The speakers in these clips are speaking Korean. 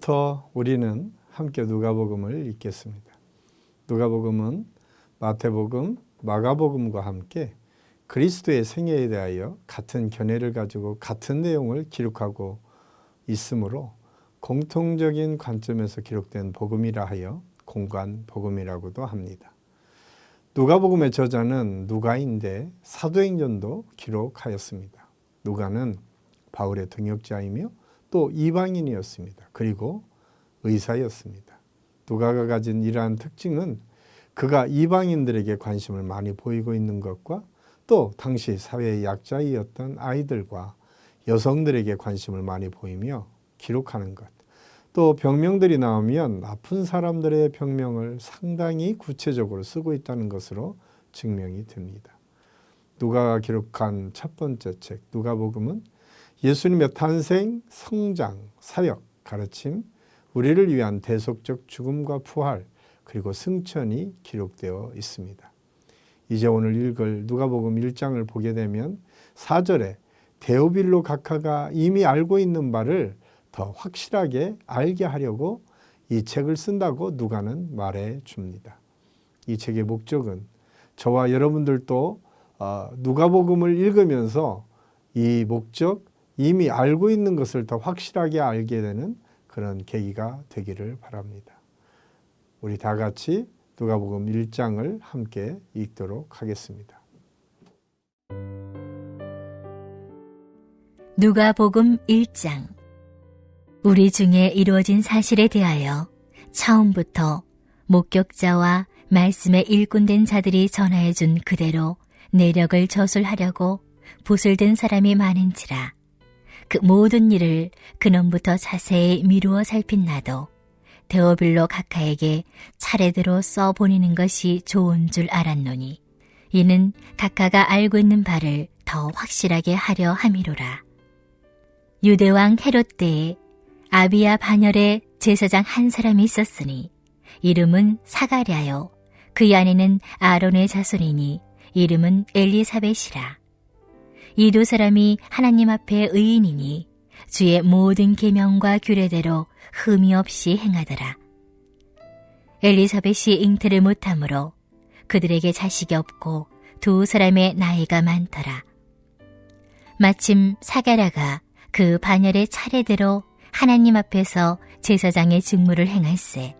오늘부터 우리는 함께 누가복음을 읽겠습니다. 누가복음은 마태복음, 마가복음과 함께 그리스도의 생애에 대하여 같은 견해를 가지고 같은 내용을 기록하고 있으므로 공통적인 관점에서 기록된 복음이라 하여 공관 복음이라고도 합니다. 누가복음의 저자는 누가인데 사도행전도 기록하였습니다. 누가는 바울의 동역자이며 또 이방인이었습니다. 그리고 의사였습니다. 누가가 가진 이러한 특징은 그가 이방인들에게 관심을 많이 보이고 있는 것과 또 당시 사회의 약자이었던 아이들과 여성들에게 관심을 많이 보이며 기록하는 것. 또 병명들이 나오면 아픈 사람들의 병명을 상당히 구체적으로 쓰고 있다는 것으로 증명이 됩니다. 누가가 기록한 첫 번째 책 누가복음은 예수님의 탄생, 성장, 사역, 가르침, 우리를 위한 대속적 죽음과 부활, 그리고 승천이 기록되어 있습니다. 이제 오늘 읽을 누가복음 1장을 보게 되면 4절에 데오빌로 각하가 이미 알고 있는 바를 더 확실하게 알게 하려고 이 책을 쓴다고 누가는 말해 줍니다. 이 책의 목적은 저와 여러분들도 어, 누가복음을 읽으면서 이 목적, 이미 알고 있는 것을 더 확실하게 알게 되는 그런 계기가 되기를 바랍니다. 우리 다 같이 누가복음 1장을 함께 읽도록 하겠습니다. 누가복음 1장 우리 중에 이루어진 사실에 대하여 처음부터 목격자와 말씀에 일꾼된 자들이 전하여 준 그대로 내력을 저술하려고 든 사람이 많은지라 그 모든 일을 근원부터 자세히 미루어 살핀 나도 데오빌로 각하에게 차례대로 써 보내는 것이 좋은 줄 알았노니 이는 각하가 알고 있는 바를 더 확실하게 하려 함이로라. 유대왕 헤롯 때에 아비야 반열에 제사장 한 사람이 있었으니 이름은 사가랴요 그 안에는 아론의 자손이니 이름은 엘리사벳이라. 이 두 사람이 하나님 앞에 의인이니 주의 모든 계명과 규례대로 흠이 없이 행하더라. 엘리사벳이 잉태를 못하므로 그들에게 자식이 없고 두 사람의 나이가 많더라. 마침 사가랴가 그 반열의 차례대로 하나님 앞에서 제사장의 직무를 행할세.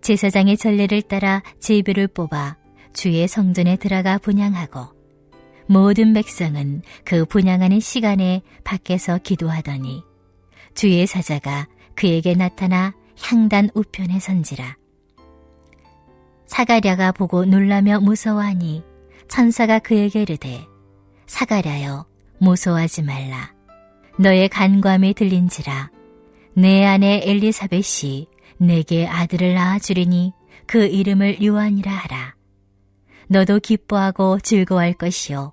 제사장의 전례를 따라 제비를 뽑아 주의 성전에 들어가 분양하고 모든 백성은 그 분양하는 시간에 밖에서 기도하더니 주의 사자가 그에게 나타나 향단 우편에 선지라. 사가랴가 보고 놀라며 무서워하니 천사가 그에게 이르되 사가랴여 무서워하지 말라. 너의 간과함이 들린지라. 내 아내 엘리사벳이 내게 아들을 낳아주리니 그 이름을 요한이라 하라. 너도 기뻐하고 즐거워할 것이요.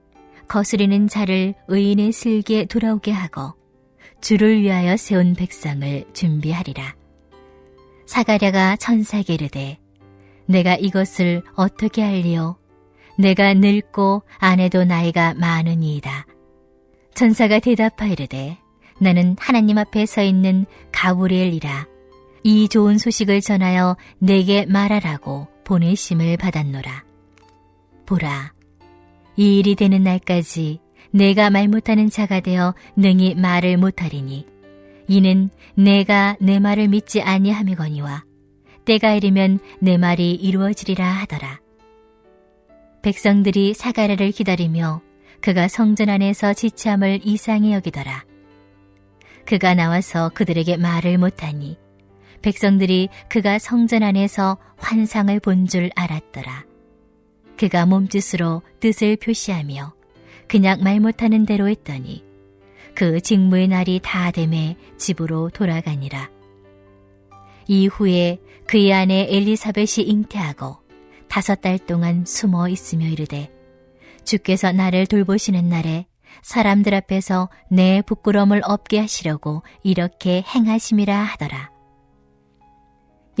거스리는 자를 의인의 슬기에 돌아오게 하고 주를 위하여 세운 백성을 준비하리라. 사가랴가 천사에게 이르되 내가 이것을 어떻게 할리요? 내가 늙고 아내도 나이가 많으니이다. 천사가 대답하이르되 나는 하나님 앞에 서 있는 가브리엘이라 이 좋은 소식을 전하여 내게 말하라고 보내심을 받았노라. 보라, 이 일이 되는 날까지 내가 말 못하는 자가 되어 능히 말을 못하리니 이는 내가 내 말을 믿지 아니함이거니와 때가 이르면 내 말이 이루어지리라 하더라. 백성들이 사가랴를 기다리며 그가 성전 안에서 지체함을 이상히 여기더라. 그가 나와서 그들에게 말을 못하니 백성들이 그가 성전 안에서 환상을 본 줄 알았더라. 그가 몸짓으로 뜻을 표시하며 그냥 말 못하는 대로 했더니 그 직무의 날이 다 됨에 집으로 돌아가니라. 이후에 그의 아내 엘리사벳이 잉태하고 다섯 달 동안 숨어 있으며 이르되 주께서 나를 돌보시는 날에 사람들 앞에서 내 부끄러움을 없게 하시려고 이렇게 행하심이라 하더라.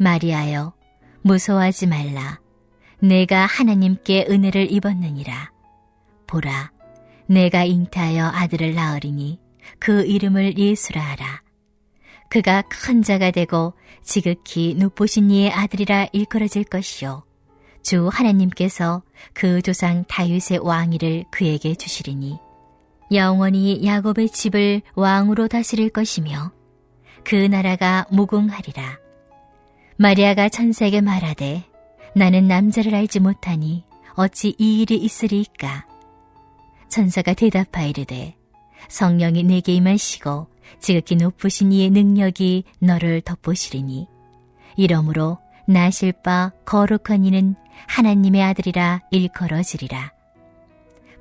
마리아여 무서워하지 말라. 내가 하나님께 은혜를 입었느니라. 보라 내가 잉태하여 아들을 낳으리니 그 이름을 예수라 하라. 그가 큰 자가 되고 지극히 높으신 이의 아들이라 일컬어질 것이요. 주 하나님께서 그 조상 다윗의 왕위를 그에게 주시리니 영원히 야곱의 집을 왕으로 다스릴 것이며 그 나라가 무궁하리라. 마리아가 천사에게 말하되 나는 남자를 알지 못하니 어찌 이 일이 있으리이까. 천사가 대답하이르되 성령이 내게 임하시고 지극히 높으신 이의 능력이 너를 덮으시리니 이러므로 나실 바 거룩한 이는 하나님의 아들이라 일컬어지리라.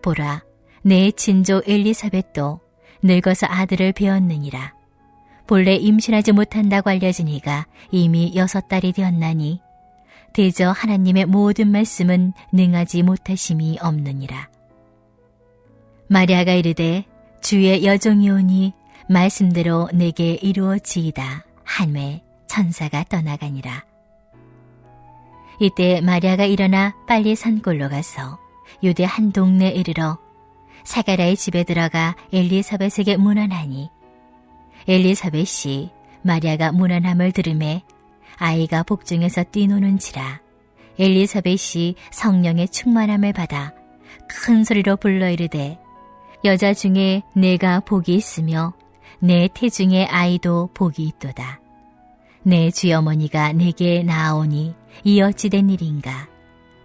보라, 내 친조 엘리사벳도 늙어서 아들을 배웠느니라. 본래 임신하지 못한다고 알려진 이가 이미 여섯 달이 되었나니 대저 하나님의 모든 말씀은 능하지 못하심이 없느니라. 마리아가 이르되 주의 여종이 오니 말씀대로 내게 이루어지이다 한외 천사가 떠나가니라. 이때 마리아가 일어나 빨리 산골로 가서 유대 한 동네에 이르러 사가라의 집에 들어가 엘리사벳에게 문안하니 엘리사벳이 마리아가 문안함을 들음에 아이가 복중에서 뛰노는지라 엘리사벳이 성령의 충만함을 받아 큰 소리로 불러 이르되 여자 중에 내가 복이 있으며 내 태중의 아이도 복이 있도다. 내 주어머니가 내게 나아오니 이 어찌된 일인가?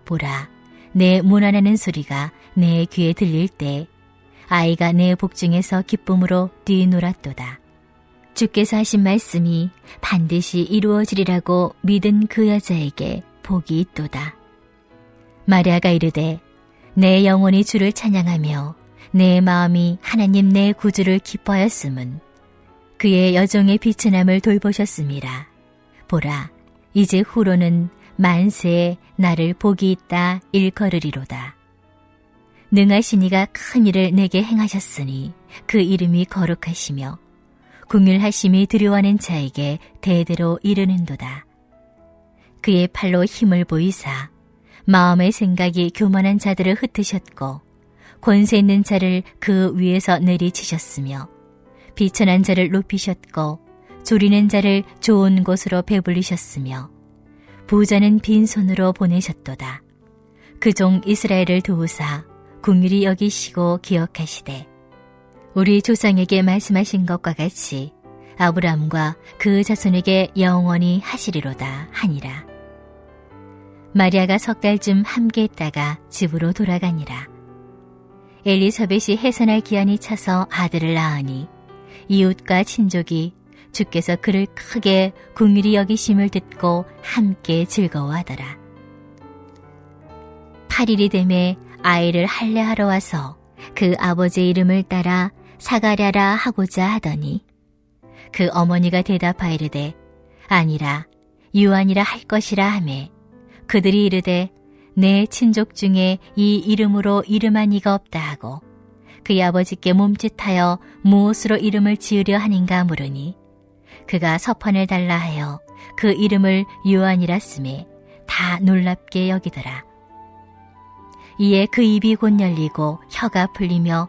보라, 내 문안하는 소리가 내 귀에 들릴 때 아이가 내 복중에서 기쁨으로 뛰놀았도다. 주께서 하신 말씀이 반드시 이루어지리라고 믿은 그 여자에게 복이 있도다. 마리아가 이르되 내 영혼이 주를 찬양하며 내 마음이 하나님 내 구주를 기뻐하였음은 그의 여종의 비천함을 돌보셨습니다. 보라, 이제 후로는 만세에 나를 복이 있다 일컬으리로다. 능하신 이가 큰 일을 내게 행하셨으니 그 이름이 거룩하시며 궁율하심이 두려워하는 자에게 대대로 이르는도다. 그의 팔로 힘을 보이사 마음의 생각이 교만한 자들을 흩으셨고 권세 있는 자를 그 위에서 내리치셨으며 비천한 자를 높이셨고 조리는 자를 좋은 곳으로 배불리셨으며 부자는 빈손으로 보내셨도다. 그 종 이스라엘을 도우사 궁휼히 여기시고 기억하시되 우리 조상에게 말씀하신 것과 같이 아브람과 그 자손에게 영원히 하시리로다 하니라. 마리아가 석 달쯤 함께 있다가 집으로 돌아가니라. 엘리사벳이 해산할 기한이 차서 아들을 낳으니 이웃과 친족이 주께서 그를 크게 궁휼히 여기심을 듣고 함께 즐거워하더라. 8일이 되매 아이를 할례하러 와서 그 아버지의 이름을 따라 사가랴라 하고자 하더니 그 어머니가 대답하이르되 아니라 유한이라 할 것이라 하매 그들이 이르되 내 친족 중에 이 이름으로 이름한 이가 없다 하고 그의 아버지께 몸짓하여 무엇으로 이름을 지으려 하는가 물으니 그가 서판을 달라 하여 그 이름을 요한이라 쓰매 다 놀랍게 여기더라. 이에 그 입이 곧 열리고 혀가 풀리며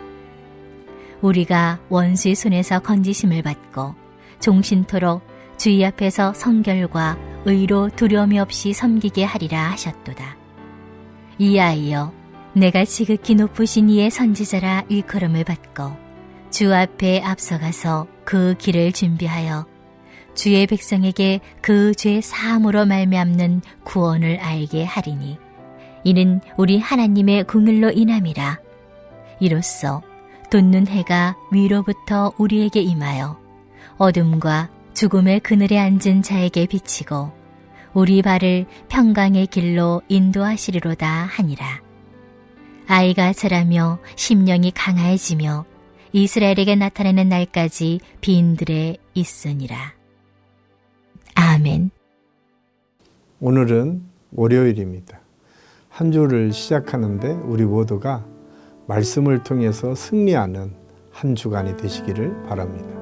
우리가 원수의 손에서 건지심을 받고 종신토록 주의 앞에서 성결과 의로 두려움이 없이 섬기게 하리라 하셨도다. 이 아이여 내가 지극히 높으신 이의 선지자라 일컬음을 받고 주 앞에 앞서가서 그 길을 준비하여 주의 백성에게 그 죄 사함으로 말미암는 구원을 알게 하리니 이는 우리 하나님의 궁을로 인함이라 이로써 돋는 해가 위로부터 우리에게 임하여 어둠과 죽음의 그늘에 앉은 자에게 비치고 우리 발을 평강의 길로 인도하시리로다 하니라. 아이가 자라며 심령이 강해지며 이스라엘에게 나타나는 날까지 빈들에 있으니라. 아멘. 오늘은 월요일입니다. 한 주를 시작하는데 우리 모두가 말씀을 통해서 승리하는 한 주간이 되시기를 바랍니다.